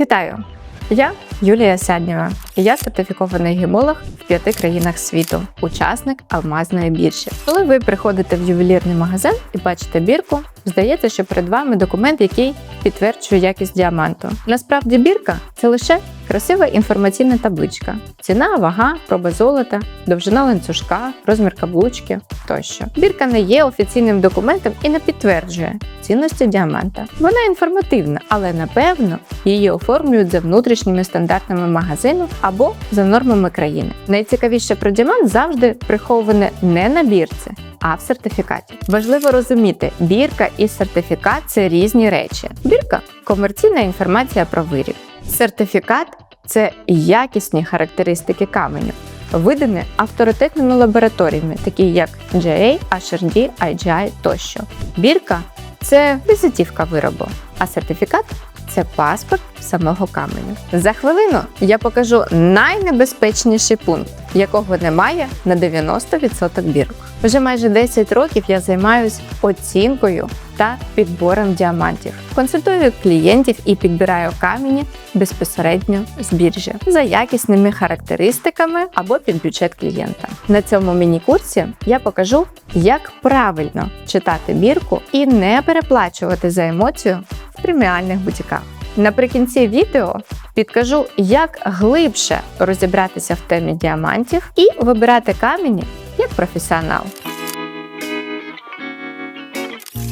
Вітаю! Я Юлія Сяднєва, я сертифікований гемолог в п'яти країнах світу, учасник алмазної біржі. Коли ви приходите в ювелірний магазин і бачите бірку, здається, що перед вами документ, який підтверджує якість діаманту. Насправді бірка це лише красива інформаційна табличка: ціна, вага, проба золота, довжина ланцюжка, розмір каблучки тощо. Бірка не є офіційним документом і не підтверджує цінності діаманта. Вона інформативна, але напевно її оформлюють за внутрішніми стандартами магазину або за нормами країни. Найцікавіше про діамант завжди приховане не на бірці. А в сертифікаті важливо розуміти, бірка і сертифікат це різні речі. Бірка комерційна інформація про виріб. Сертифікат це якісні характеристики каменю, видані авторитетними лабораторіями, такі як JA, HRD, IGI тощо. Бірка це візитівка виробу, а сертифікат це паспорт самого каменю. За хвилину я покажу найнебезпечніший пункт, якого немає на 90% бірок. Вже майже 10 років я займаюся оцінкою та підбором діамантів. Консультую клієнтів і підбираю камені безпосередньо з біржі за якісними характеристиками або під бюджет клієнта. На цьому міні-курсі я покажу, як правильно читати бірку і не переплачувати за емоцію в преміальних бутіках. Наприкінці відео підкажу, як глибше розібратися в темі діамантів і вибирати камені як професіонал.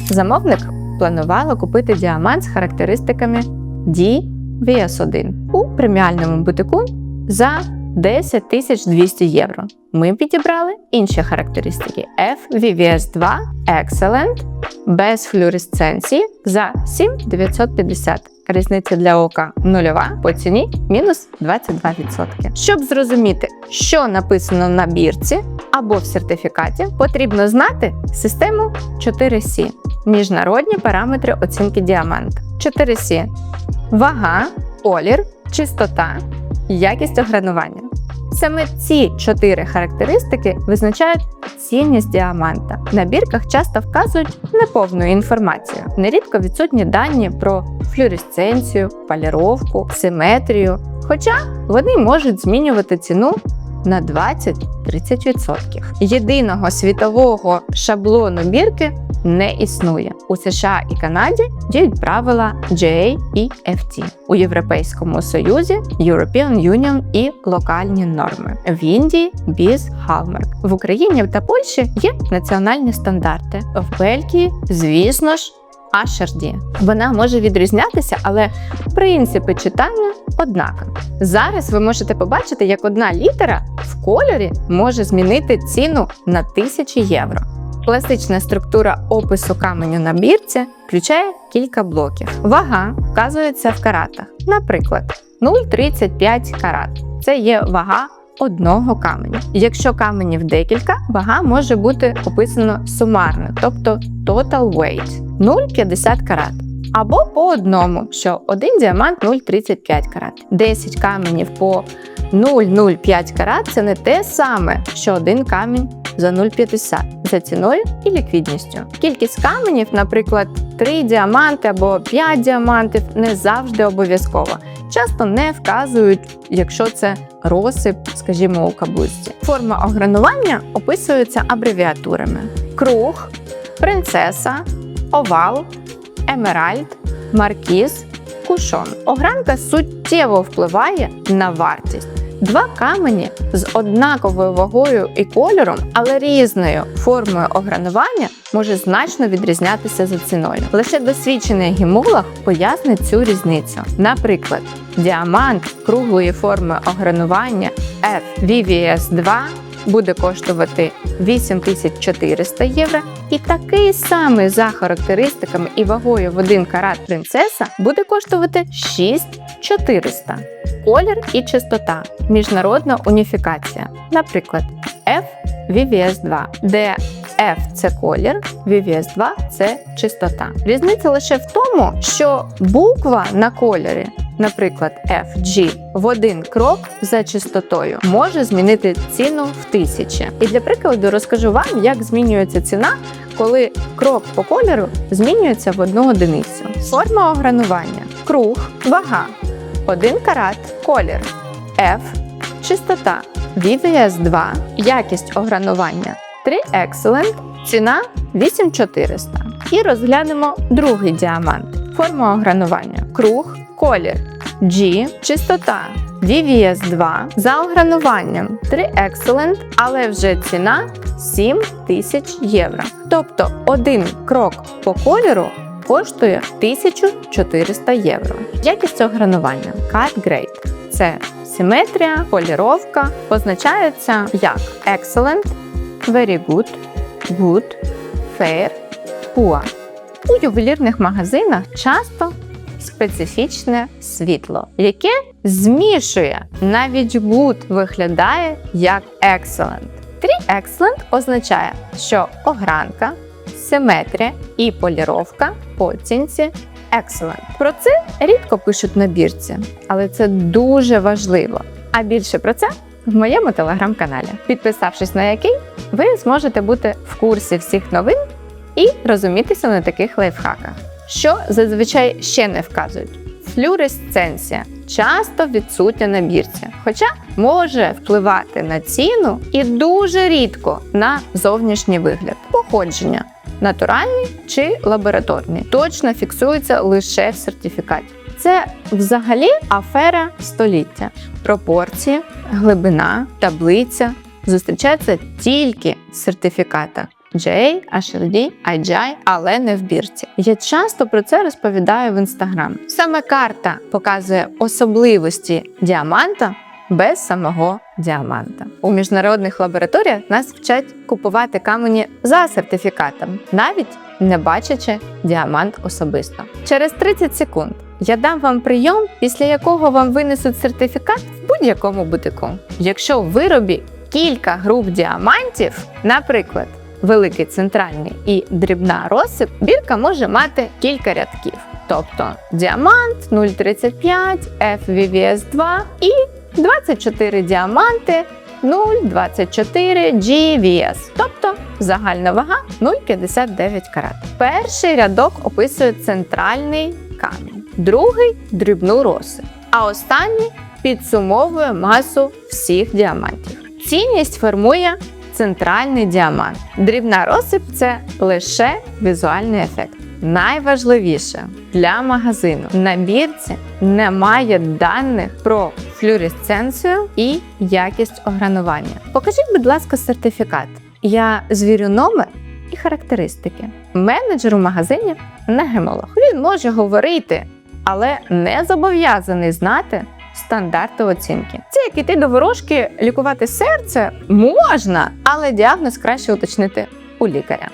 Замовник планувала купити діамант з характеристиками DVS1 у преміальному бутику за 10 200 євро. Ми підібрали інші характеристики FVVS2 Excellent без флюоресценції за 7950. Різниця для ока нульова по ціні мінус 22%. Щоб зрозуміти, що написано на бірці або в сертифікаті, потрібно знати систему 4C міжнародні параметри оцінки діаманта. 4C вага, колір, чистота, якість огранування. Саме ці чотири характеристики визначають цінність діаманта. На бірках часто вказують неповну інформацію. Нерідко відсутні дані про флюоресценцію, поліровку, симетрію, хоча вони можуть змінювати ціну на 20-30%. Єдиного світового шаблону бірки не існує. У США і Канаді діють правила JA і FT. У Європейському Союзі European Union і локальні норми. В Індії BIS Hallmark. В Україні та Польщі є національні стандарти. В Бельгії, звісно ж. HRD. Вона може відрізнятися, але принципи читання однакові. Зараз ви можете побачити, як одна літера в кольорі може змінити ціну на тисячі євро. Класична структура опису каменю на бірці включає кілька блоків. Вага вказується в каратах. Наприклад, 0,35 карат. Це є вага одного каменю. Якщо каменів декілька, вага може бути описано сумарно, тобто total weight 0,50 карат. Або по одному, що один діамант 0,35 карат. 10 каменів по 0,05 карат це не те саме, що один камінь за 0,50 за ціною і ліквідністю. Кількість каменів, наприклад, 3 діаманти або 5 діамантів, не завжди обов'язково. Часто не вказують, якщо це розсип, скажімо, у каблучці. Форма огранування описується абревіатурами: круг, принцеса, овал, емеральд, маркіз, кушон. Огранка суттєво впливає на вартість. Два камені з однаковою вагою і кольором, але різною формою огранування може значно відрізнятися за ціною. Лише досвідчений гемолог пояснить цю різницю. Наприклад, діамант круглої форми огранування FVVS 2 буде коштувати 8400 євро, і такий самий за характеристиками і вагою в 1 карат принцеса буде коштувати 6400. Колір і чистота. Міжнародна уніфікація. Наприклад, F VVS 2, де F це колір, VVS 2 це чистота. Різниця лише в тому, що буква на кольорі, наприклад, FG, в один крок за чистотою може змінити ціну в тисячі. І для прикладу розкажу вам, як змінюється ціна, коли крок по кольору змінюється в одну одиницю. Форма огранування, круг, вага. 1 карат, колір. F, чистота. VVS 2, якість огранування. 3 Excellent, ціна 8400. І розглянемо другий діамант. Форма огранування. Круг, колір. G, чистота. VVS 2 за огрануванням. 3 Excellent, але вже ціна 7 тисяч євро. Тобто один крок по кольору коштує 1400 євро. Якість огранування Cut Grade – це симетрія, поліровка, позначається як Excellent, Very Good, Good, Fair, Poor. У ювелірних магазинах часто специфічне світло, яке змішує навіть good виглядає як excellent. Три excellent означає, що огранка, симетрія і поліровка по оцінці excellent. Про це рідко пишуть на бірці, але це дуже важливо. А більше про це в моєму телеграм-каналі, підписавшись на який ви зможете бути в курсі всіх новин і розумітися на таких лайфхаках. Що зазвичай ще не вказують. Флюоресценція часто відсутня на бірці, хоча може впливати на ціну і дуже рідко на зовнішній вигляд. Походження натуральний чи лабораторний точно фіксується лише в сертифікаті. Це взагалі афера століття. Пропорції, глибина, таблиця зустрічаються тільки в сертифікатах. J, HLD, IGI, але не в бірці. Я часто про це розповідаю в інстаграм. Саме карта показує особливості діаманта без самого діаманта. У міжнародних лабораторіях нас вчать купувати камені за сертифікатом, навіть не бачачи діамант особисто. Через 30 секунд я дам вам прийом, після якого вам винесуть сертифікат в будь-якому бутику. Якщо в виробі кілька груп діамантів, наприклад, великий центральний і дрібна розсип, бірка може мати кілька рядків. Тобто діамант 0,35, FVVS 2 і 24 діаманти 0,24 GVS, тобто загальна вага 0,59 карат. Перший рядок описує центральний камінь, другий дрібну розсип, а останній підсумовує масу всіх діамантів. Цінність формує центральний діамант. Дрібна розсип це лише візуальний ефект. Найважливіше для магазину на бірці немає даних про флюоресценцію і якість огранування. Покажіть, будь ласка, сертифікат. Я звірю номер і характеристики. Менеджер у магазині не гемолог. Він може говорити, але не зобов'язаний знати стандарти оцінки. Це як іти до ворожки лікувати серце можна, але діагноз краще уточнити у лікаря.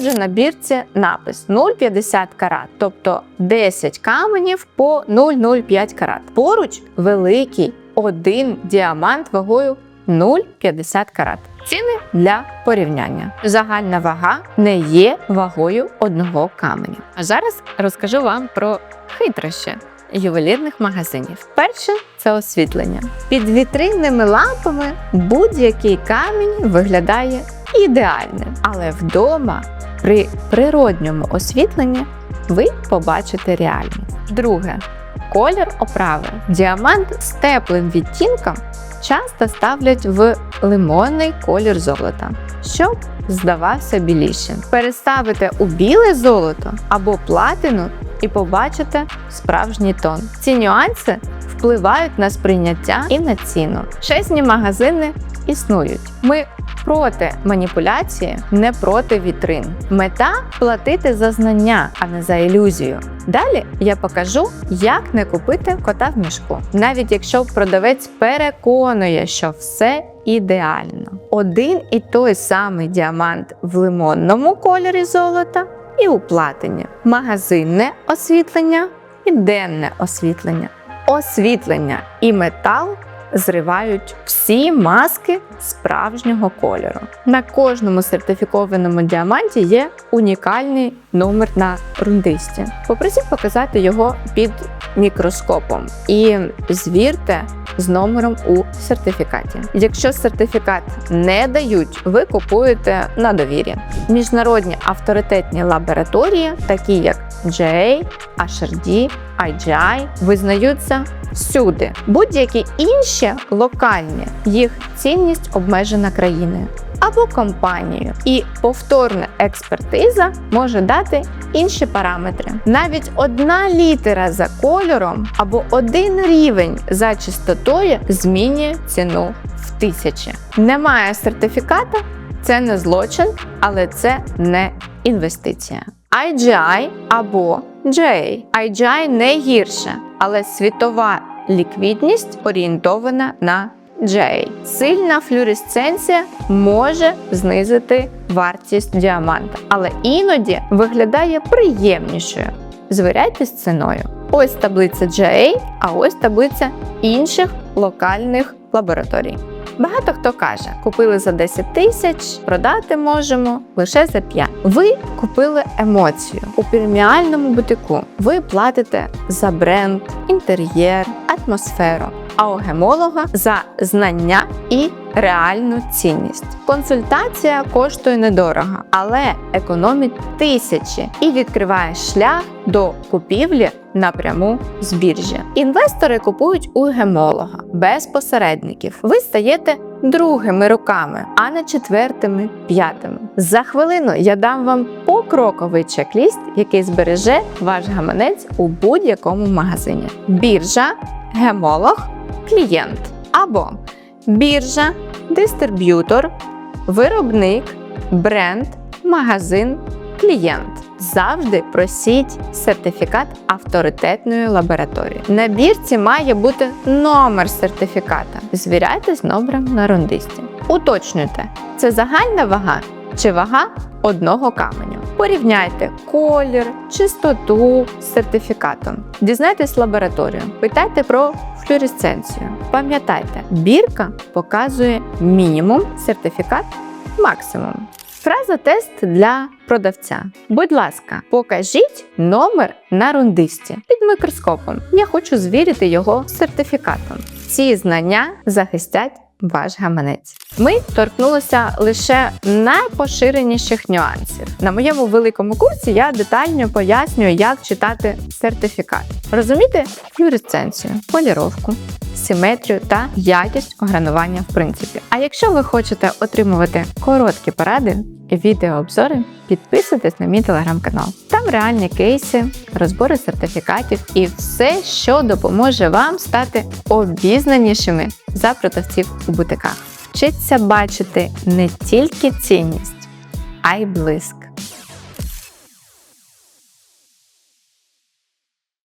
Отже, на бірці напис 0,50 карат, тобто 10 каменів по 0,05 карат. Поруч великий один діамант вагою 0,50 карат. Ціни для порівняння. Загальна вага не є вагою одного каменю. А зараз розкажу вам про хитрощі ювелірних магазинів. Перше це освітлення. Під вітринними лампами будь-який камінь виглядає ідеальним, але вдома при природньому освітленні ви побачите реальність. Друге колір оправи. Діамант з теплим відтінком часто ставлять в лимонний колір золота, щоб здавався білішим. Переставити у біле золото або платину і побачите справжній тон. Ці нюанси впливають на сприйняття і на ціну. Чесні магазини існують. Ми проти маніпуляції, не проти вітрин. Мета платити за знання, а не за ілюзію. Далі я покажу, як не купити кота в мішку, навіть якщо продавець переконує, що все ідеально. Один і той самий діамант в лимонному кольорі золота і у платині, магазинне освітлення і денне освітлення. Освітлення і метал зривають всі маски справжнього кольору. На кожному сертифікованому діаманті є унікальний номер на рундисті. Попросіть показати його під мікроскопом і звірте з номером у сертифікаті. Якщо сертифікат не дають, ви купуєте на довір'я. Міжнародні авторитетні лабораторії, такі як JA, HRD, IGI, визнаються всюди. Будь-які інші локальні їх цінність обмежена країною або компанією, і повторна експертиза може дати інші параметри. Навіть одна літера за кольором або один рівень за чистотою змінює ціну в тисячі. Немає сертифіката, це не злочин, але це не інвестиція. IGI або J. IGI не гірше, але світова ліквідність орієнтована на J. Сильна флюоресценція може знизити вартість діаманта, але іноді виглядає приємнішою. Звіряйте з ціною. Ось таблиця JA, а ось таблиця інших локальних лабораторій. Багато хто каже, купили за 10 тисяч, продати можемо лише за 5. Ви купили емоцію у преміальному бутику. Ви платите за бренд, інтер'єр, атмосферу, а у гемолога за знання і реальну цінність. Консультація коштує недорого, але економить тисячі і відкриває шлях до купівлі напряму з біржі. Інвестори купують у гемолога без посередників. Ви стаєте другими руками, а не четвертими, п'ятими. За хвилину я дам вам покроковий чек-ліст, який збереже ваш гаманець у будь-якому магазині. Біржа, гемолог, клієнт або біржа, дистриб'ютор, виробник, бренд, магазин, клієнт. Завжди просіть сертифікат авторитетної лабораторії. На бірці має бути номер сертифіката. Звіряйте з номером на рундисті. Уточнюйте, це загальна вага чи вага одного каменю. Порівняйте колір, чистоту з сертифікатом. Дізнайтесь лабораторію, питайте про флюоресценцію. Пам'ятайте, бірка показує мінімум, сертифікат максимум. Фраза тест для продавця. Будь ласка, покажіть номер на рундисті під мікроскопом. Я хочу звірити його з сертифікатом. Ці знання захистять ваш гаманець. Ми торкнулися лише найпоширеніших нюансів. На моєму великому курсі я детально пояснюю, як читати сертифікат. Розуміти юрисценцію, поліровку, симетрію та якість огранування в принципі. А якщо ви хочете отримувати короткі поради відеообзори, підписуйтесь на мій телеграм-канал. Там реальні кейси, розбори сертифікатів і все, що допоможе вам стати обізнанішими за продавців у бутиках. Вчиться бачити не тільки цінність, а й блиск.